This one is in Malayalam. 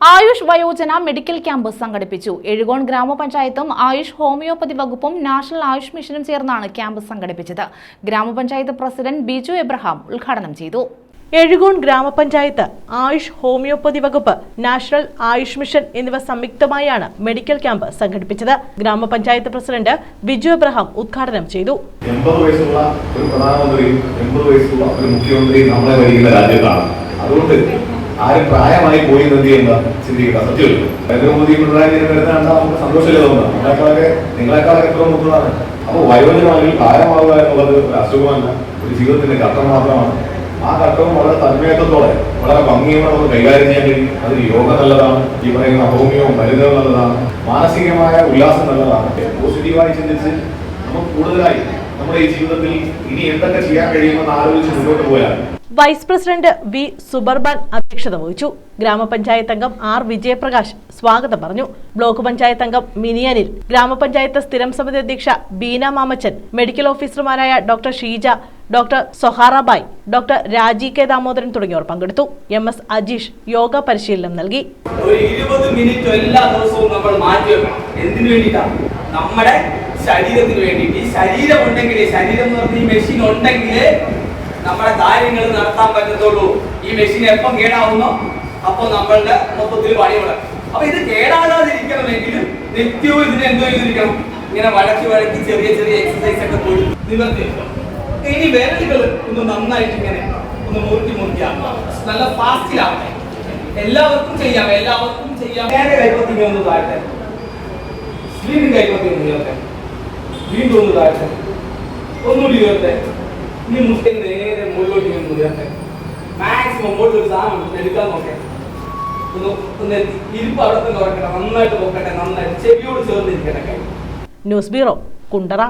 ആയുഷ് വയോജന മെഡിക്കൽ ക്യാമ്പ് സംഘടിപ്പിച്ചു. എഴുകോൺ ഗ്രാമപഞ്ചായത്തും ആയുഷ് ഹോമിയോപ്പതി വകുപ്പും നാഷണൽ ആയുഷ് മിഷനും ചേർന്നാണ് ക്യാമ്പ് സംഘടിപ്പിച്ചത്. ഗ്രാമപഞ്ചായത്ത് പ്രസിഡന്റ് ബിജു എബ്രഹാം ഉദ്ഘാടനം ചെയ്തു. എഴുകോൺ ഗ്രാമപഞ്ചായത്ത് ആയുഷ് ഹോമിയോപ്പതി വകുപ്പ് നാഷണൽ ആയുഷ് മിഷൻ എന്നിവ സംയുക്തമായാണ് മെഡിക്കൽ ക്യാമ്പ് സംഘടിപ്പിച്ചത്. ഗ്രാമപഞ്ചായത്ത് പ്രസിഡന്റ് ബിജു എബ്രഹാം ഉദ്ഘാടനം ചെയ്തു. എൺപത് വയസ്സുള്ള ഒരു പ്രധാനമന്ത്രിയും എൺപത് വയസ്സുള്ള ഒരു മുഖ്യമന്ത്രിയും നമ്മളെ ഭരിക്കുന്ന രാജ്യത്താണ്. അതുകൊണ്ട് ആരും പ്രായമായി പോയി എന്ത് ചെയ്യുന്ന ചിന്തിക്കുക സത്യമല്ല നരേന്ദ്രമോദി പിണറായി വിജയൻ വരുന്ന കണ്ടാൽ നമുക്ക് സന്തോഷമില്ല തോന്നുന്നത് നിങ്ങളെക്കാളൊക്കെ നിങ്ങളെക്കാളൊക്കെ എത്ര മുക്കുന്നതാണ് അപ്പോൾ വയോജനം അല്ലെങ്കിൽ പ്രായമാവുക എന്നുള്ളത് ഒരു അസുഖമല്ല ഒരു ജീവിതത്തിന്റെ ഘട്ടം മാത്രമാണ്. ആ ഘട്ടവും വളരെ തന്മയത്വത്തോടെ വളരെ ഭംഗിയോടെ നമുക്ക് കൈകാര്യം ചെയ്യാൻ കഴിയും. അതിന് യോഗ നല്ലതാണ് ഈ പറയുന്ന ഹോമിയോ മരുന്നുകൾ നല്ലതാണ് മാനസികമായ ഉല്ലാസം നല്ലതാണ്. പോസിറ്റീവായി ചിന്തിച്ച് നമുക്ക് കൂടുതലായി നമ്മുടെ ഈ ജീവിതത്തിൽ ഇനി എന്തൊക്കെ ചെയ്യാൻ കഴിയുമെന്ന് ആലോചിച്ച് മുന്നോട്ട് പോയാൽ വൈസ് പ്രസിഡന്റ് വി സുബർബാൻ അധ്യക്ഷത വഹിച്ചു. ഗ്രാമപഞ്ചായത്ത് അംഗം ആർ വിജയപ്രകാശ് സ്വാഗതം പറഞ്ഞു. ബ്ലോക്ക് പഞ്ചായത്ത് അംഗം മിനിയനിൽ ഗ്രാമപഞ്ചായത്ത് സ്ഥിരം സമിതി അധ്യക്ഷ ബീന മാമച്ചൻ മെഡിക്കൽ ഓഫീസർമാരായ doctor Sheeja doctor Soharabai doctor Raji K Damodaran തുടങ്ങിയവർ പങ്കെടുത്തു. എം എസ് അജീഷ് യോഗ പരിശീലനം നൽകി. ഒരു ഇരുപത് മിനിറ്റ് നമ്മൾ നമ്മുടെ ശരീരത്തിന് വേണ്ടിയിട്ട്. ഈ ശരീരം ഉണ്ടെങ്കിൽ ശരീരം എന്ന് പറഞ്ഞ മെഷീൻ ഉണ്ടെങ്കിൽ നമ്മുടെ കാര്യങ്ങൾ നടത്താൻ പറ്റത്തുള്ളൂ. ഈ മെഷീൻ എപ്പം കേടാവുന്നോ അപ്പൊ നമ്മളുടെ മൊത്തത്തിൽ പണി മുടക്കും. അപ്പൊ ഇത് കേടാകാതിരിക്കണമെങ്കിൽ നിത്യവും ഇതിന് എന്തോ ചെയ്തിരിക്കണം? ഇങ്ങനെ വഴക്കി വഴക്കി ചെറിയ ചെറിയ എക്സസൈസ് ഒക്കെ പോയി നിവർത്തി ഇനി വിരലുകൾ ഒന്ന് നന്നായിട്ട് ഇങ്ങനെ ഒന്ന് മുറുക്കി മുറുക്കിയാക്കണം നല്ല ഫാസ്റ്റിലാവട്ടെ എല്ലാവർക്കും ചെയ്യാം എല്ലാവർക്കും ചെയ്യാം. നേരെ കൈപ്പത്തി ഒന്ന് താഴ്ത്തെ. വീണ്ടും കൈപ്പത്തി ഒന്ന് ഉയർത്തെ. വീണ്ടും ഒന്ന് താഴ്ത്തെ. ഒന്നുകൂടി ഉയർത്തെ. ഇനി മുട്ട നേരെ മുകളിലോട്ട് ഇങ്ങനെ ഉയർത്തെ മാക്സിമം മുകളിൽ ഒരു സാധനം എടുക്കാൻ നോക്കേ. ഒന്ന് ഒന്ന്. ഇരിപ്പ് അവിടെ തന്നെ ഉറക്കട്ടെ നന്നായിട്ട് നോക്കട്ടെ നന്നായിട്ട്. ചെവിയോട് ചേർന്നിരിക്കട്ടെ ന്യൂസ് ബ്യൂറോ കുണ്ടറ.